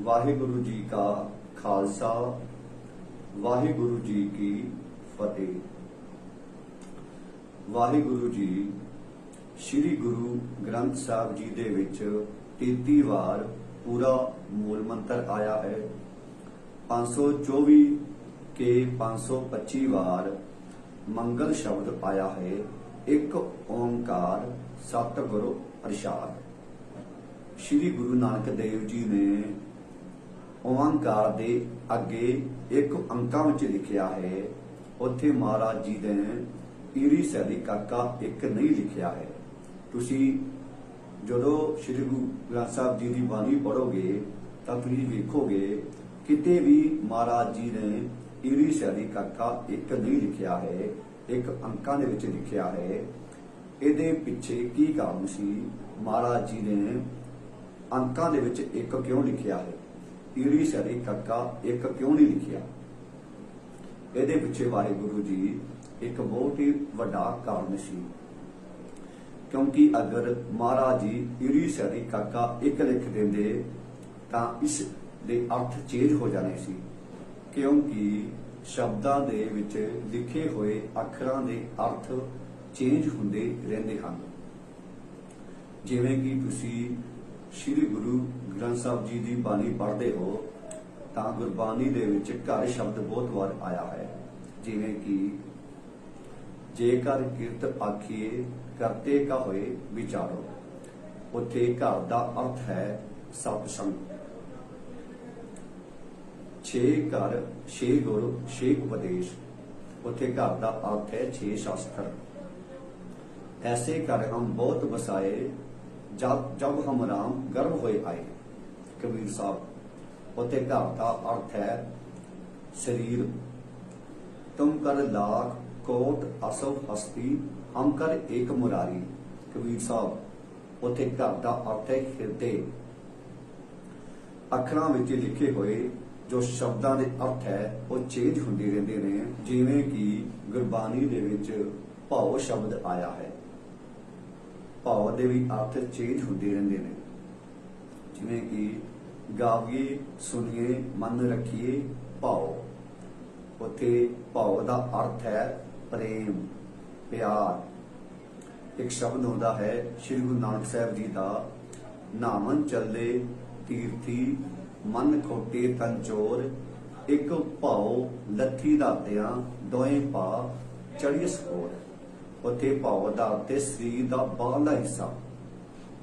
ਵਾਹਿਗੁਰੂ ਜੀ ਕਾ ਖਾਲਸਾ, ਵਾਹਿਗੁਰੂ ਜੀ ਕੀ ਫਤਿਹ। ਵਾਹਿਗੁਰੂ ਜੀ, ਸ੍ਰੀ ਗੁਰੂ ਗ੍ਰੰਥ ਸਾਹਿਬ ਜੀ ਦੇ ਵਿੱਚ 33 ਵਾਰ ਪੂਰਾ ਮੂਲ ਮੰਤਰ ਆਇਆ ਹੈ। 524 ਕੇ 525 ਵਾਰ ਮੰਗਲ ਸ਼ਬਦ ਆਇਆ ਹੈ, ਇੱਕ ਓੰਕਾਰ ਸਤਿਗੁਰੂ ਪ੍ਰਸਾਦ। ਸ੍ਰੀ ਗੁਰੂ ਨਾਨਕ ਦੇਵ ਜੀ ਨੇ ਓੰਕਾਰ ਦੇ ਅੱਗੇ ਇੱਕ ਅੰਕਾਂ ਵਿੱਚ ਲਿਖਿਆ ਹੈ, ਉੱਥੇ ਮਹਾਰਾਜ ਜੀ ਨੇ ਈੜੀ ਸੈਦੀ ਕਾਕਾ ਇੱਕ ਨਹੀਂ ਲਿਖਿਆ ਹੈ। ਤੁਸੀਂ ਜਦੋਂ ਸ੍ਰੀ ਗੁਰੂ ਗ੍ਰੰਥ ਸਾਹਿਬ ਜੀ ਦੀ ਬਾਣੀ ਪੜੋਗੇ ਤਾਂ ਤੁਸੀਂ ਵੇਖੋਗੇ, ਕਿਤੇ ਵੀ ਮਹਾਰਾਜ ਜੀ ਨੇ ਈੜੀ ਸੈਦੀ ਕਾਕਾ ਇੱਕ ਨਹੀਂ ਲਿਖਿਆ ਹੈ, ਇੱਕ ਅੰਕਾਂ ਦੇ ਵਿੱਚ ਲਿਖਿਆ ਹੈ। ਇਹਦੇ ਪਿੱਛੇ ਕੀ ਕਾਰਨ ਸੀ? ਮਹਾਰਾਜ ਜੀ ਨੇ ਅੰਕਾਂ ਦੇ ਵਿੱਚ ਇੱਕ ਕਿਉਂ ਲਿਖਿਆ ਹੈ? ਈੜੀ ਸੈਦੀ ਕਾਕਾ ਇੱਕ ਕਿਉਂ ਨਹੀਂ ਲਿਖਿਆ? ਇਹਦੇ ਪਿੱਛੇ ਵਾਹਿਗੁਰੂ ਜੀ ਇੱਕ ਬਹੁਤ ਹੀ ਵੱਡਾ ਕਾਰਨ ਸੀ। ਕਿਉਂਕਿ ਅਗਰ ਮਹਾਰਾਜ ਜੀ ਈੜੀ ਸੈਦੀ ਕਾਕਾ ਇੱਕ ਲਿਖ ਦਿੰਦੇ, ਤਾਂ ਇਸ ਦੇ ਅਰਥ ਚੇਂਜ ਹੋ ਜਾਣੇ ਸੀ। ਕਿਉਂਕਿ ਸ਼ਬਦਾਂ ਦੇ ਵਿੱਚ ਲਿਖੇ ਹੋਏ ਅੱਖਰਾਂ ਦੇ ਅਰਥ ਚੇਂਜ ਹੁੰਦੇ ਰਹਿੰਦੇ ਹਨ। ਜਿਵੇਂ ਕਿ ਤੁਸੀਂ ਸ੍ਰੀ ਗੁਰੂ ਗ੍ਰੰਥ ਸਾਹਿਬ ਜੀ ਦੀ ਬਾਣੀ ਪੜ੍ਹਦੇ ਹੋ, ਤਾਂ ਗੁਰਬਾਣੀ ਦੇ ਵਿੱਚ ਘਰ ਸ਼ਬਦ ਬਹੁਤ ਵਾਰ ਆਇਆ ਹੈ। ਜਿਵੇਂ ਕਿ, ਜੇਕਰ ਕਿਰਤ ਆਖੀਏ, ਕਰਤੇ ਕਾ ਹੋਏ ਵਿਚਾਰੋ। ਉੱਥੇ ਘਰ ਦਾ ਅਰਥ ਹੈ ਸਤ ਸੰਗ ਛੇ ਘਰ, ਛੇ ਗੁਰੂ, ਛੇ ਉਪਦੇਸ਼। ਉੱਥੇ ਘਰ ਦਾ ਅਰਥ ਹੈ ਛੇ ਸ਼ਾਸਤਰ। ਐਸੇ ਘਰ ਹਮ ਬਹੁਤ ਵਸਾਏ ਜਬ ਜਬ ਹਮ ਰਾਮ ਗਰਭ ਹੋਏ ਆਏ, ਕਬੀਰ ਸਾਹਿਬ ਉੱਥੇ ਘਰ ਦਾ ਅਰਥ ਹੈ ਸਰੀਰ। ਤੁਮ ਕਰ ਲਾਖ ਕੋਟ ਅਸਵ ਹਸਤੀ, ਹਮ ਕਰ ਏਕ ਮੁਰਾਰੀ। ਕਬੀਰ ਸਾਹਿਬ ਉੱਥੇ ਘਰ ਦਾ ਅਰਥ ਹੈ ਹਿਰਦੇ। ਅੱਖਰਾਂ ਵਿੱਚ ਲਿਖੇ ਹੋਏ ਜੋ ਸ਼ਬਦਾਂ ਦੇ ਅਰਥ ਹੈ, ਉਹ ਚੇਂਜ ਹੁੰਦੇ ਰਹਿੰਦੇ ਨੇ, ਜਿਵੇਂ ਕਿ ਗੁਰਬਾਣੀ ਦੇ ਵਿੱਚ ਭਾਵ ਸ਼ਬਦ ਆਇਆ ਹੈ। ਭਾਵ ਦੇ ਵੀ ਅਰਥ ਚੇਂਜ ਹੁੰਦੇ ਰਹਿੰਦੇ ਨੇ। ਜਿਵੇਂ ਕਿ ਗਾਵੀਏ, ਸੁਣੀਏ, ਮਨ ਰੱਖੀਏ ਭਾਵ ਉਥੇ ਭਾਵ ਦਾ ਅਰਥ ਹੈ ਪ੍ਰੇਮ, ਪਿਆਰ। ਇੱਕ ਸ਼ਬਦ ਹੁੰਦਾ ਹੈ, ਸ੍ਰੀ ਗੁਰੂ ਨਾਨਕ ਸਾਹਿਬ ਜੀ ਦਾ, ਨਾਮਨ ਚੱਲੇ ਤੀਰਥੀ, ਮਨ ਖੋਟੇ ਤਨ ਚੋਰ, ਇੱਕ ਭਾਉ ਲੱਥੀ ਦਾਤਿਆਂ ਦੋਏ ਪਾ ਚੜੀਏ ਸਕੋਰ ਉਥੇ ਭਾਵ ਦਾ ਤੇ ਸਰੀਰ ਦਾ ਬਾਹਰਲਾ ਹਿੱਸਾ।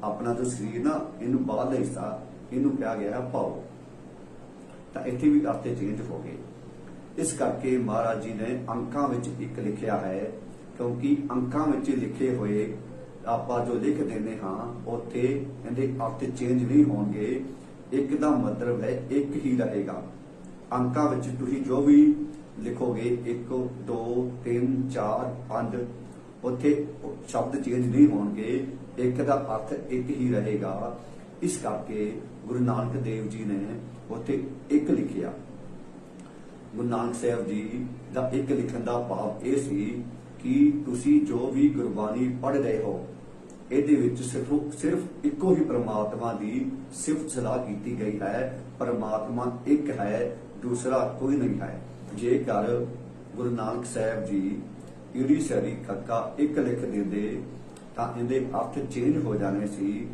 ਆਪਣਾ ਜੋ ਸਰੀਰ ਨਾ, ਇਹਨੂੰ ਬਾਹਰਲਾ ਹਿੱਸਾ, ਇਹਨੂੰ ਕਿਹਾ ਗਿਆ ਹੈ ਭਾਉ ਤਾਂ ਇੱਥੇ ਵੀ ਅਰਥ ਚੇਂਜ ਹੋ ਗਏ। ਇਸ ਕਰਕੇ ਮਹਾਰਾਜ ਜੀ ਨੇ ਅੰਕਾਂ ਵਿੱਚ ਇੱਕ ਲਿਖਿਆ ਹੈ, ਕਿਉਂਕਿ ਅੰਕਾਂ ਵਿੱਚ ਲਿਖੇ ਹੋਏ ਆਪਾਂ ਜੋ ਲਿਖ ਦਿੰਦੇ ਹਾਂ, ਉੱਥੇ ਇਹਦੇ ਅਰਥ ਚੇਂਜ ਨਹੀਂ ਹੋਣਗੇ। ਇੱਕ ਦਾ ਮਤਲਬ ਹੈ, ਇੱਕ ਹੀ ਰਹੇਗਾ। ਅੰਕਾਂ ਵਿੱਚ ਤੁਸੀਂ ਜੋ ਵੀ ਲਿਖੋਗੇ 1 2 3 4 5 ਉੱਥੇ ਸ਼ਬਦ ਚੇਂਜ ਨਹੀਂ ਹੋਣਗੇ, ਇੱਕ ਦਾ ਅਰਥ ਇੱਕ ਹੀ ਰਹੇਗਾ। ਇਸ ਕਰਕੇ ਗੁਰੂ ਨਾਨਕ ਦੇਵ ਜੀ ਨੇ ਉੱਥੇ ਇੱਕ ਲਿਖਿਆ। ਗੁਰੂ ਨਾਨਕ ਸਾਹਿਬ ਜੀ ਦਾ ਇੱਕ ਲਿਖਣ ਦਾ ਭਾਵ ਇਹ ਸੀ ਕਿ ਤੁਸੀਂ ਜੋ ਵੀ ਗੁਰਬਾਣੀ ਪੜ੍ਹ ਰਹੇ ਹੋ, ਇਹਦੇ ਵਿੱਚ ਸਿਰਫ ਸਿਰਫ ਇੱਕੋ ਹੀ ਪ੍ਰਮਾਤਮਾ ਦੀ ਸਿਫਤ ਸਲਾਹ ਕੀਤੀ ਗਈ ਹੈ। ਪ੍ਰਮਾਤਮਾ ਇੱਕ ਹੈ, ਦੂਸਰਾ ਕੋਈ ਨਹੀਂ ਹੈ। ਜੇਕਰ ਗੁਰੂ ਨਾਨਕ ਸਾਹਿਬ ਜੀ ਈੜੀ ਸਰੀ ਕੱਕਾ ਇੱਕ ਲਿਖ ਦਿੰਦੇ, ਤਾਂ ਇਹਦੇ ਅਰਥ ਚੇਂਜ ਹੋ ਜਾਣੇ ਸੀ।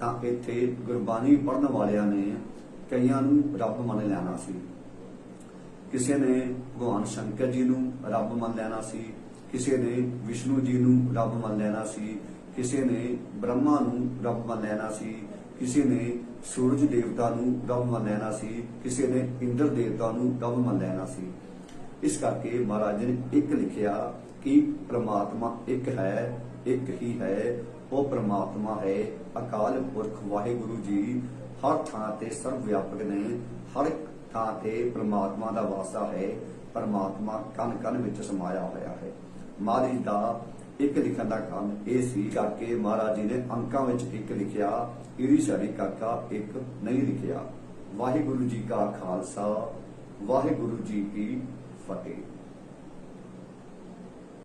ਤਾਂ ਇੱਥੇ ਗੁਰਬਾਣੀ ਪੜ੍ਹਨ ਵਾਲਿਆਂ ਨੇ ਕਈਆਂ ਨੂੰ ਰੱਬ ਮੰਨ ਲੈਣਾ ਸੀ। ਕਿਸੇ ਨੇ ਭਗਵਾਨ ਸ਼ੰਕਰ ਜੀ ਨੂੰ ਰੱਬ ਮੰਨ ਲੈਣਾ ਸੀ, ਕਿਸੇ ਨੇ ਵਿਸ਼ਨੂੰ ਜੀ ਨੂੰ ਰੱਬ ਮੰਨ ਲੈਣਾ ਸੀ, ਕਿਸੇ ਨੇ ਬ੍ਰਹਮਾ ਨੂੰ ਰੱਬ ਮੰਨ ਲੈਣਾ ਸੀ, ਕਿਸੇ ਨੇ ਸੂਰਜ ਦੇਵਤਾ ਨੂੰ ਰੱਬ ਮੰਨ ਲੈਣਾ ਸੀ, ਕਿਸੇ ਨੇ ਇੰਦਰ ਦੇਵਤਾ ਨੂੰ ਰੱਬ ਮੰਨ ਲੈਣਾ ਸੀ। ਇਸ ਕਰਕੇ ਮਹਾਰਾਜ ਜੀ ਨੇ ਇੱਕ ਲਿਖਿਆ ਕਿ ਪ੍ਰਮਾਤਮਾ ਇੱਕ ਹੈ, ਇੱਕ ਹੀ ਹੈ, ਉਹ ਪ੍ਰਮਾਤਮਾ ਹੈ, ਅਕਾਲ ਪੁਰਖ ਵਾਹਿਗੁਰੂ ਜੀ, ਹਰ ਥਾਂ ਤੇ ਸਰਵ ਵਿਆਪਕ ਨੇ, ਹਰ ਥਾਂ ਤੇ ਪ੍ਰਮਾਤਮਾ ਦਾ ਵਾਸਾ ਹੈ, ਪ੍ਰਮਾਤਮਾ ਕਨ ਕਨ ਵਿੱਚ ਸਮਾਇਆ ਹੋਇਆ ਹੈ। ਮਹਾਰਾਜ ਦਾ ਇੱਕ ਲਿਖਣ ਦਾ ਕੰਮ ਇਹ ਸੀ ਕਰਕੇ ਮਹਾਰਾਜ ਜੀ ਨੇ ਅੰਕਾਂ ਵਿੱਚ ਇੱਕ ਲਿਖਿਆ ਇਹਦੀ ਸਾਡੀ ਕਾਕਾ ਇੱਕ ਨਹੀਂ ਲਿਖਿਆ। ਵਾਹਿਗੁਰੂ ਜੀ ਕਾ ਖਾਲਸਾ, ਵਾਹਿਗੁਰੂ ਜੀ ਕੀ ਫਤਿਹ